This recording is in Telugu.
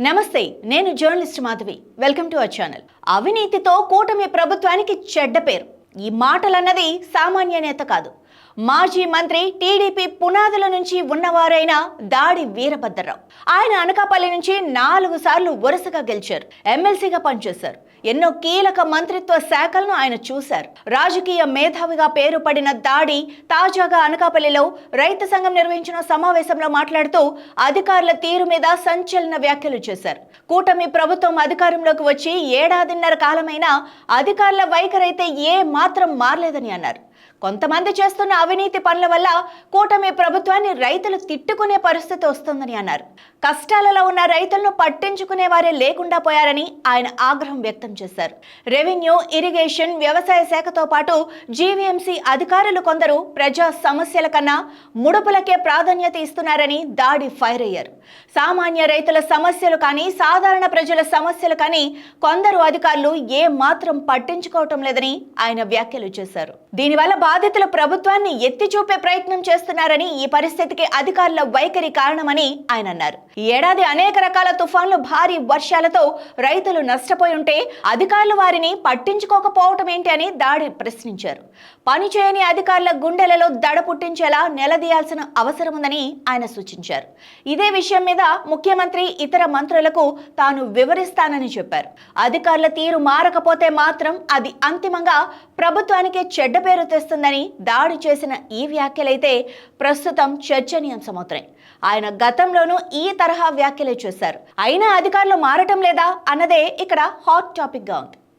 నమస్తే నేను journalist Madhavi. Welcome to our channel. అవినీతితో కూటమి ప్రభుత్వానికి చెడ్డ పేరు. ఈ మాటలన్నది సామాన్య నేత కాదు. మాజీ మంత్రి టీడీపీ పునాదుల నుంచి ఉన్నవారైన దాడి వీరభద్రరావు. ఆయన అనకాపల్లి నుంచి నాలుగు సార్లు వరుసగా గెలిచారు. ఎమ్మెల్సీగా పనిచేశారు. ఎన్నో కీలక మంత్రిత్వ శాఖలను ఆయన చూశారు. రాజకీయ మేధావిగా పేరు పడిన దాడి తాజాగా అనకాపల్లిలో రైతు సంఘం నిర్వహించిన సమావేశంలో మాట్లాడుతూ అధికారుల తీరు మీద సంచలన వ్యాఖ్యలు చేశారు. కూటమి ప్రభుత్వం అధికారంలోకి వచ్చి ఏడాదిన్నర కాలమైనా అధికారుల వైఖరైతే ఏ మాత్రం మారలేదని అన్నారు. కొంతమంది చేస్తున్న అవినీతి పనుల వల్ల కూటమి ప్రభుత్వాన్ని రైతులు తిట్టుకునే పరిస్థితి వస్తుందని అన్నారు. కష్టాలలో ఉన్న రైతులను పట్టించుకునే వారే లేకుండా పోయారని ఆయన ఆగ్రహం వ్యక్తం చేశారు. రెవెన్యూ ఇరిగేషన్ వ్యవసాయ శాఖతో పాటు జీవీఎంసీ అధికారులు కొందరు ప్రజా సమస్యల కన్నా ముడుపులకే ప్రాధాన్యత ఇస్తున్నారని దాడి ఫైర్ అయ్యారు. సామాన్య రైతుల సమస్యలు కానీ సాధారణ ప్రజల సమస్యలు కానీ కొందరు అధికారులు ఏ మాత్రం పట్టించుకోవటం లేదని ఆయన వ్యాఖ్యలు చేశారు. దీనివల్ల బాధితుల ప్రభుత్వాన్ని ఎత్తి చూపే ప్రయత్నం చేస్తున్నారని ఈ పరిస్థితికి అధికారుల వైఖరి కారణమని ఆయన అన్నారు. ఈ ఏడాది అనేక రకాల తుఫాన్లు భారీ వర్షాలతో రైతులు నష్టపోయి ఉంటే అధికారులు వారిని పట్టించుకోకపోవటం ఏంటి అని దాడి ప్రశ్నించారు. పని చేయని అధికారుల గుండెలలో దడ పుట్టించేలా నిలదీయాల్సిన అవసరం ఉందని ఆయన సూచించారు. ఇదే విషయం మీద ముఖ్యమంత్రి ఇతర మంత్రులకు తాను వివరిస్తానని చెప్పారు. అధికారుల తీరు మారకపోతే మాత్రం అది అంతిమంగా ప్రభుత్వానికి చెడ్డ పేరు తెస్తుందని దాడి చేసిన ఈ వ్యాఖ్యలైతే ప్రస్తుతం చర్చనీయాంశమవుతున్నాయి ఆయన గతంలోనూ ఈ తరహా వ్యాఖ్యలే చేశారు. అయినా అధికారులు మారటం లేదా అన్నదే ఇక్కడ హాట్ టాపిక్గా ఉంది.